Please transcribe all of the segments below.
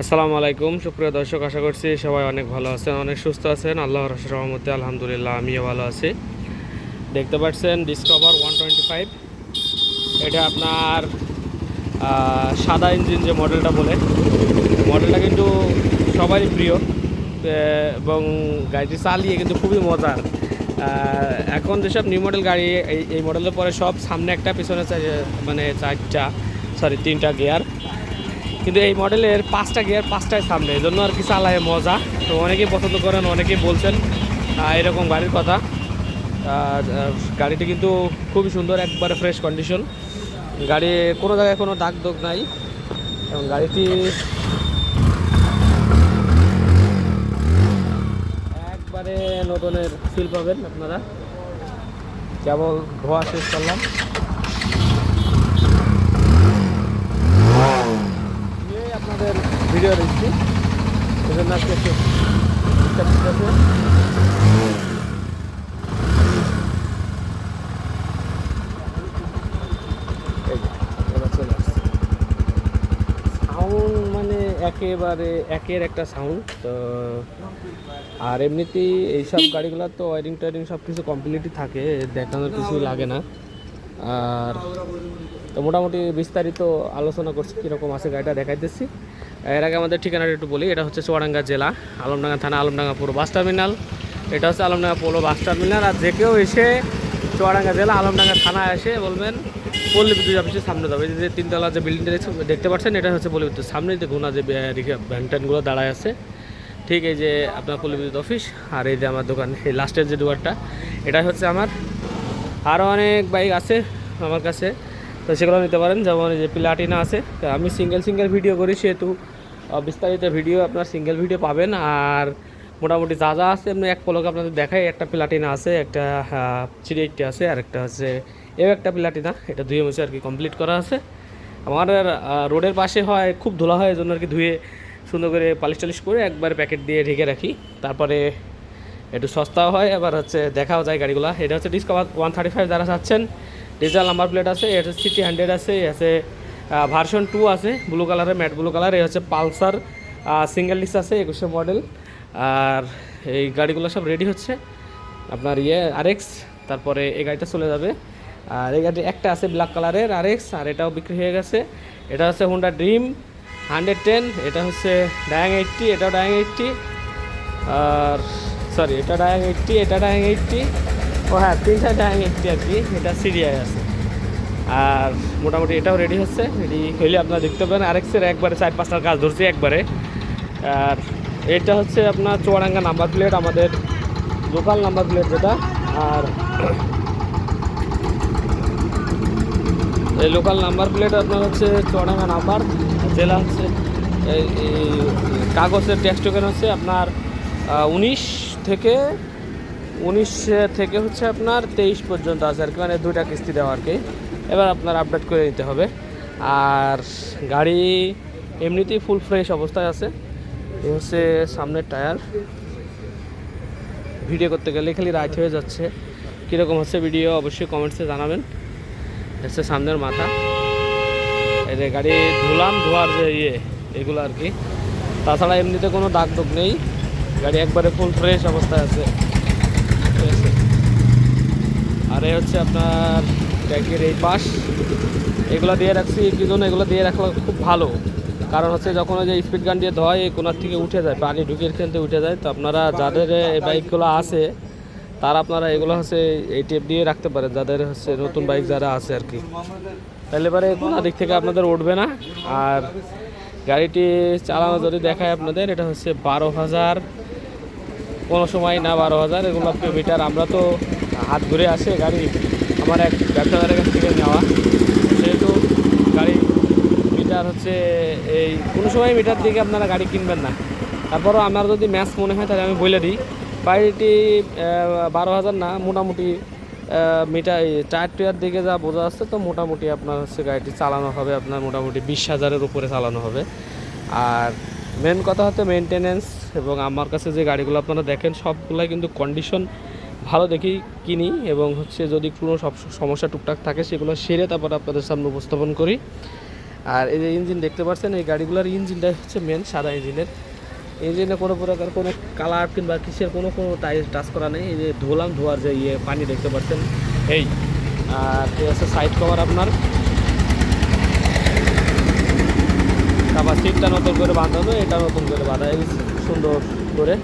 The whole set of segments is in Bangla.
আসসালামু আলাইকুম, সুপ্রিয় দর্শক, আশা করছি সবাই অনেক ভালো আছেন, অনেক সুস্থ আছেন। আল্লাহর রহমতে, আলহামদুলিল্লাহ, আমিও ভালো আছি। দেখতে পাচ্ছেন ডিসকভার ওয়ান টোয়েন্টি ফাইভ এটা আপনার সাদা ইঞ্জিন যে মডেলটা বলে মডেলটা কিন্তু সবারই প্রিয় এবং গাড়িটি চালিয়ে কিন্তু খুবই মজার এখন যেসব নিউ মডেল গাড়ি, এই মডেলের পরে সব সামনে একটা, পিছনে মানে চারটা সরি তিনটা গিয়ার কিন্তু এই মডেলের পাঁচটা গিয়ার পাঁচটায় সামনে এই জন্য আর কি চালায় মজা। তো অনেকেই পছন্দ করেন অনেকেই বলছেন এরকম গাড়ির কথা। আর, গাড়িটি কিন্তু খুবই সুন্দর একবারে ফ্রেশ কন্ডিশন গাড়ি কোনো জায়গায় কোনো দাগ দোগ নাই। এবং গাড়িটি একবারে নতুনের ফিল পাবেন আপনারা। কেবল ধোয়া শেষ করলাম নিয়ে আপনাদের ভিডিও দিচ্ছি আজকে একটু। এই যে, এবার চলে আসছে। সাউন্ড মানে একেবারে একের একটা সাউন্ড তো আর এমনিতেই এইসব গাড়িগুলো তো ওয়ারিং টোয়ারিং সব কিছু কমপ্লিটই থাকে দেখানোর কিছু লাগে না আর তো মোটামুটি বিস্তারিত আলোচনা করছি, কীরকম আছে গাড়িটা দেখাইতেছি। এর আগে আমাদের ঠিকানাটা একটু বলি, এটা হচ্ছে চুয়াডাঙ্গা জেলা, আলমডাঙ্গা থানা, আলমডাঙ্গা পুরো বাস টার্মিনাল। এটা হচ্ছে আলমডাঙ্গা পুরো বাস টার্মিনাল, আর যে কেউ এসে চুয়াডাঙ্গা জেলা, আলমডাঙ্গা থানা এসে বলবেন, পল্লী বিদ্যুৎ অফিসের সামনে যাবে। যে তিনতলা যে বিল্ডিংটা দেখতে পাচ্ছেন, এটা হচ্ছে পল্লী বিদ্যুৎ। সামনে যে গোনা যে ভ্যান ট্যানগুলো দাঁড়ায় আছে। ঠিক এই যে আপনার পল্লী বিদ্যুৎ অফিস, আর এই যে আমার দোকান, এই লাস্টের যে দোকানটা এটা হচ্ছে আমার আরও অনেক বাইক আছে আমার কাছে। তো সেগুলো নিতে পারেন। যেমন যে প্লাটিনা আছে। তো আমি সিঙ্গেল সিঙ্গেল ভিডিও করি, সেহেতু বিস্তারিত ভিডিও আপনার সিঙ্গেল ভিডিও পাবেন। আর মোটামুটি যা যা আছে, এমনি এক পলক আপনাদের দেখাই। একটা প্লাটিনা আছে, একটা থ্রি এইটটি আছে, আর একটা হচ্ছে এও একটা প্লাটিনা এটা ধুয়ে মুছে আর কি কমপ্লিট করা আছে। আমার রোডের পাশে হয়, খুব ধুলা হয় এই জন্য আর কি ধুয়ে সুন্দর করে পালিশ টালিশ করে একবার প্যাকেট দিয়ে ঢেকে রাখি। তারপরে একটু সস্তাও হয়, আবার হচ্ছে দেখাও যায় গাড়িগুলো। এটা হচ্ছে ডিসকভার ওয়ান থার্টি ফাইভ যারা চাচ্ছেন ডিজিটাল নাম্বার প্লেট আছে এটা হচ্ছে সিটি হান্ড্রেড আছে আছে ভার্সন টু আছে ব্লু কালারের ম্যাট ব্লু কালার এ হচ্ছে পালসার সিঙ্গেল ডিস্ক আছে, একুশে মডেল আর এই গাড়িগুলো সব রেডি হচ্ছে। আপনার ইয়ে আরএক্স তারপরে এই গাড়িটা চলে যাবে। আর এই গাড়ি একটা আছে ব্ল্যাক কালারের আরএক্স আর এটাও বিক্রি হয়ে গেছে। এটা হচ্ছে হোন্ডা ড্রিম হান্ড্রেড টেন এটা হচ্ছে ডায়াং এইটটি এটাও ডায়াং এইটটি আর সরি এটা ডায়াং এইটটি এটা ডায়াং এইটটি ও হ্যাঁ তিনটা ডায়াং এইটটি আর কি, এটা সিরিয়ায় আছে। আর মোটামুটি এটাও রেডি হচ্ছে রেডি হইলে আপনারা দেখতে পাবেন আরেক্সের একবারে চার পাঁচটার কাজ ধরছি একবারে। আর এটা হচ্ছে আপনার চুয়াডাঙ্গা নাম্বার প্লেট আমাদের লোকাল নাম্বার প্লেট যেটা। আর এই লোকাল নাম্বার প্লেট আপনার হচ্ছে চুয়াডাঙ্গা নাম্বার। জেলা হচ্ছে এই এই কাগজের ট্যাক্স টোকেন হচ্ছে আপনার উনিশ থেকে উনিশ থেকে হচ্ছে আপনার তেইশ পর্যন্ত আছে আর কি। মানে দুইটা কিস্তি দেওয়া আর কি। এবার আপনার আপডেট করে নিতে হবে। আর গাড়ি এমনিতেই ফুল ফ্রেশ অবস্থায় আছে। এই হচ্ছে সামনের টায়ার ভিডিও করতে গেলে খালি রাইট হয়ে যাচ্ছে। কীরকম হচ্ছে ভিডিও অবশ্যই কমেন্টসে জানাবেন। হচ্ছে সামনের মাথা। এই যে গাড়ি ধুলাম, ধোয়ার যে ইয়ে এগুলো আর কি। তাছাড়া এমনিতে কোনো দাগ দোগ নেই। গাড়ি একবারে ফুল ফ্রেশ অবস্থায় আছে। ঠিক আছে? আর এই হচ্ছে আপনার ট্যাঙ্কের এই পাশ। এগুলো দিয়ে রাখছি কি জন্য এগুলো দিয়ে রাখলে খুব ভালো। কারণ হচ্ছে যখন ওই যে স্পিড গান দিয়ে ধোয়, এই কোনার থেকে উঠে যায়, পানি ঢুকে খেলতে উঠে যায়। তো আপনারা যাদের এই বাইকগুলো আছে, তারা আপনারা এগুলো হচ্ছে এই টেপ দিয়ে রাখতে পারেন, যাদের হচ্ছে নতুন বাইক যারা আছে আর কি। তাহলে পরে কোনো দিক থেকে আপনাদের উঠবে না। আর গাড়িটি চালানো যদি দেখায় আপনাদের, এটা হচ্ছে বারো হাজার কোনো সময় না বারো হাজার, এগুলো মিটার আমরা তো হাত ঘুরে আসে গাড়ি। আমার এক ব্যবসাদারের কাছ থেকে নেওয়া। সেহেতু গাড়ি মিটার হচ্ছে এই, কোনো সময় মিটার দিকে আপনারা গাড়ি কিনবেন না। তারপরও আমার যদি ম্যাচ মনে হয়, তাহলে আমি বলে দিই। গাড়িটি বারো হাজার না, মোটামুটি মিটার টায়ার টুয়ার দিকে যা বোঝা যাচ্ছে, তো মোটামুটি আপনার হচ্ছে গাড়িটি চালানো হবে। আপনার মোটামুটি বিশ হাজারের উপরে চালানো হবে। আর মেন কথা হচ্ছে মেনটেনেন্স এবং আমার কাছে যে গাড়িগুলো আপনারা দেখেন, সবগুলাই কিন্তু কন্ডিশন ভালো দেখি কিনি এবং হচ্ছে যদি কোনো সব সমস্যা টুকটাক থাকে, সেগুলো সেরে তারপর আপনাদের সামনে উপস্থাপন করি। আর এই যে ইঞ্জিন দেখতে পাচ্ছেন, এই গাড়িগুলোর ইঞ্জিনটা হচ্ছে মেন সাদা ইঞ্জিনের ইঞ্জিনে কোনো প্রকার কোনো কালার কিংবা কিসের কোনো কোনো টাইস টাচ করা নেই। এই যে ধোলাম, ধোয়ার যে ইয়ে পানি দেখতে পাচ্ছেন, এই। আর হচ্ছে সাইড কভার আপনার তারপর সিটটা নতুন করে বাঁধানো, এটা নতুন করে বাঁধা সুন্দর করে।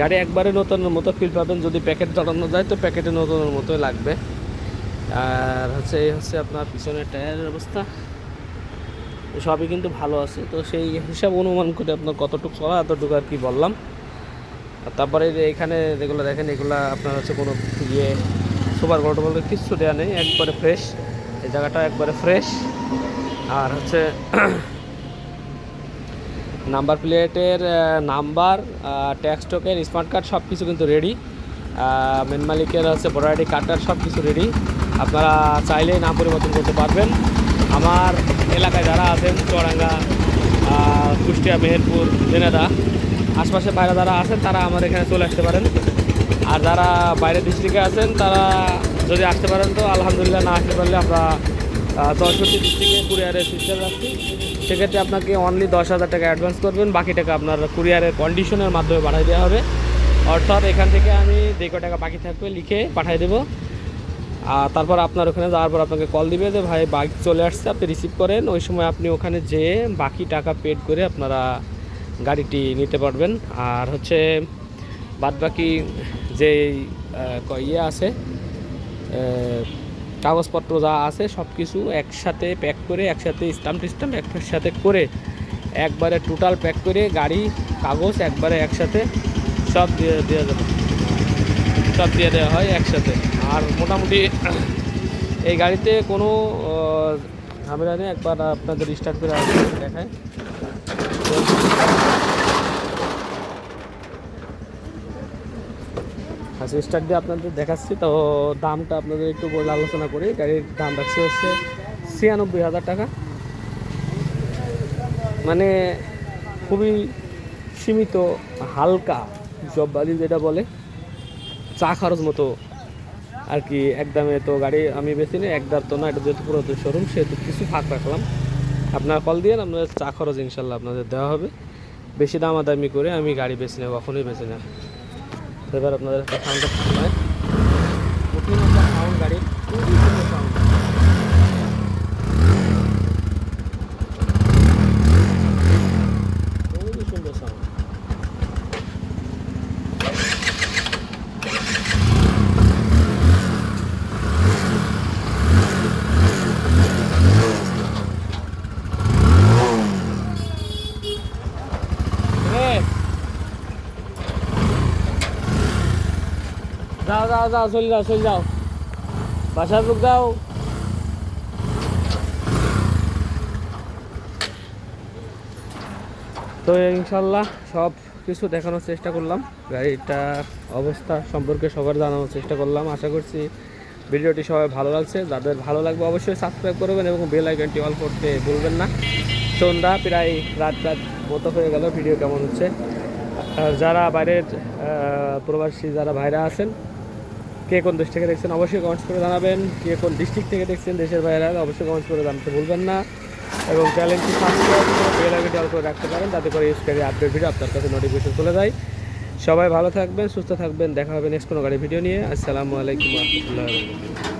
গাড়ি একবারে নতুনের মতো ফিল পাবেন, যদি প্যাকেট চালানো যায় তো প্যাকেটে নতুনের মতোই লাগবে। আর হচ্ছে, এই হচ্ছে আপনার পিছনের টায়ারের অবস্থা। সবই কিন্তু ভালো আছে, তো সেই হিসাব অনুমান করে আপনার কতটুকু চলা, এতটুকু আর কি বললাম। আর তারপরে এখানে যেগুলো দেখেন, এগুলো আপনার হচ্ছে কোনো ইয়ে সুপার গোল্ড বলতে কিচ্ছু দেওয়া নেই, একবারে ফ্রেশ এই জায়গাটা একবারে ফ্রেশ আর হচ্ছে নাম্বার প্লেটের number tax token smart card সব কিছু কিন্তু রেডি মেন মালিকের হচ্ছে ভোটার আইডি কার্ডটার সব কিছু রেডি আপনারা চাইলেই নাম পরিবর্তন করতে পারবেন। আমার এলাকায় যারা আছেন আহ, কুষ্টিয়া মেহেরপুর জেনেদা আশপাশে বাইরে যারা আছেন তারা আমার এখানে চলে আসতে পারেন। আর যারা বাইরের ডিস্ট্রিক্টে আছেন তারা যদি আসতে পারেন তো আলহামদুলিল্লাহ না আসতে পারলে আমরা চৌষট্টি ডিস্ট্রিক্টে কুরিয়ারের সিস্টেম রাখছি। সেক্ষেত্রে আপনাকে অনলি দশ হাজার টাকা অ্যাডভান্স করবেন, বাকি টাকা আপনার কুরিয়ারের কন্ডিশনের মাধ্যমে পাঠিয়ে দেওয়া হবে। অর্থাৎ এখান থেকে আমি কয় টাকা বাকি থাকবে লিখে পাঠিয়ে দেবো। আর তারপর আপনার ওখানে যাওয়ার পর আপনাকে কল দিবে যে, ভাই বাইক চলে আসছে, আপনি রিসিভ করেন। ওই সময় আপনি ওখানে যেয়ে বাকি টাকা পেড করে আপনারা গাড়িটি নিতে পারবেন। আর হচ্ছে বাদবাকি যে ইয়ে আছে কাগজপত্র যা আছে সব কিছু একসাথে প্যাক করে, একসাথে স্টাম্প টিস্টাম্প একসাথে করে, একবারে টোটাল প্যাক করে গাড়ি, কাগজ একবারে একসাথে সব দিয়ে দেওয়া যাবে সব দিয়ে দেওয়া হয় একসাথে। আর মোটামুটি এই গাড়িতে কোনো ঝামেলা নেই। একবার আপনাদের স্টার্ট করে দেখায় আচ্ছা স্টার্ট দিয়ে আপনাদের দেখাচ্ছি। তো দামটা আপনাদের একটু বলে আলোচনা করি। গাড়ির দাম রাখছে হচ্ছে ছিয়ানব্বই হাজার টাকা। মানে খুবই সীমিত, হালকা জববাজি যেটা বলে, চা খরচ মতো আর কি। একদমে তো গাড়ি আমি বেশি নিই একদার তো না, এটা যেহেতু পুরাতন শোরুম সেহেতু কিছু ফাঁক রাখলাম। আপনার কল দিয়ে আপনাদের চা খরচ ইনশাল্লাহ আপনাদের দেওয়া হবে। বেশি দামাদামি করে আমি গাড়ি বেশি নেই কখনোই বেশি না। এবার আপনাদের একটা সাউন্ডটা শোনায় সাউন্ড গাড়ির খুবই সুন্দর সাউন্ড খুবই সুন্দর সাউন্ড রে যাও যাও যাও চলে যাও চলে যাও। বাসার লোক যাও তো ইনশাল্লাহ সব কিছু দেখানোর চেষ্টা করলাম। গাড়িটার অবস্থা সম্পর্কে সবার জানানোর চেষ্টা করলাম। আশা করছি ভিডিওটি সবাই ভালো লাগছে। যাদের ভালো লাগবে অবশ্যই সাবস্ক্রাইব করবেন এবং বেল আইকনটি অল করতে ভুলবেন না। সন্ধ্যা প্রায় রাত রাত মতো হয়ে গেল। ভিডিও কেমন হচ্ছে? যারা বাইরের প্রবাসী যারা ভাইরা আছেন কে কোন দেশ থেকে দেখছেন অবশ্যই কমেন্টস করে জানাবেন। কে কোন ডিস্ট্রিক্ট থেকে দেখছেন দেশের বাইরে, অবশ্যই কমেন্টস করে জানাতে ভুলবেন না। এবং চ্যানেলটি সাবস্ক্রাইব করে করে রাখতে পারেন তাতে করে ইউজকারী আপডেট ভিডিও আপনার কাছে নোটিফিকেশন চলে যায়। সবাই ভালো থাকবেন, সুস্থ থাকবেন, দেখা হবে নেক্সট কোনো গাড়ি ভিডিও নিয়ে। আসসালামু আলাইকুম রহমতুল্লাহ